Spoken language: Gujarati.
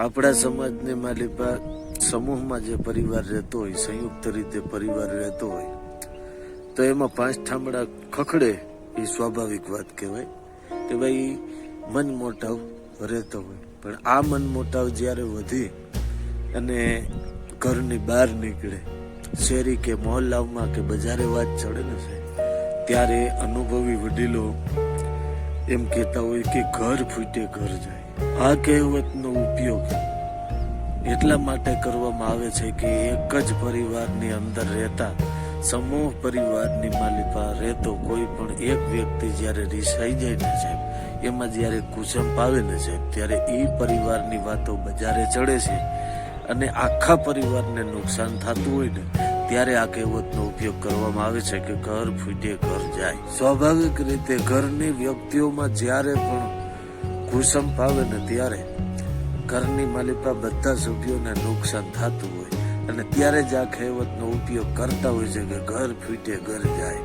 આપણા સમાજને માલિપા સમૂહમાં જે પરિવાર રહેતો હોય, સંયુક્ત રીતે પરિવાર રહેતો હોય, તો એમાં પાંચ ઠામડા ખખડે એ સ્વાભાવિક વાત કહેવાય કે ભાઈ, મન મોટાવ રહેતો હોય. પણ આ મન મોટાવ જ્યારે વધી અને ઘરની બહાર નીકળે, શેરી કે મોહલ્લામાં કે બજારે વાત ચડે ને સાહેબ, ત્યારે અનુભવી વડીલો એમ કહેતા હોય કે ઘર ફૂટે, ઘર જાય. આ કહેવતનો ઉપયોગ એટલા માટે કરવામાં આવે છે કે એક જ પરિવારની અંદર રહેતા સમૂહ પરિવારની માલિકા રહેતો કોઈ પણ એક વ્યક્તિ જ્યારે રિસાઈ જાય ને સાહેબ, એમાં જ્યારે કુસંપ આવે ને સાહેબ, ત્યારે એ પરિવારની વાતો બજારે ચડે છે અને આખા પરિવારને નુકસાન થતું હોય ને, ત્યારે આ કહેવતનો ઉપયોગ કરવામાં આવે છે કે ઘર ફૂટે, ઘર જાય. સ્વાભાવિક રીતે ઘરની વ્યક્તિઓમાં જ્યારે પણ કુસંપ આવે ને ત્યારે ઘરની માલિકા બધા સભ્યોને નુકસાન થતું હોય અને ત્યારે જ આ કહેવતનો ઉપયોગ કરતા હોય છે કે ઘર ફૂટે, ઘર જાય.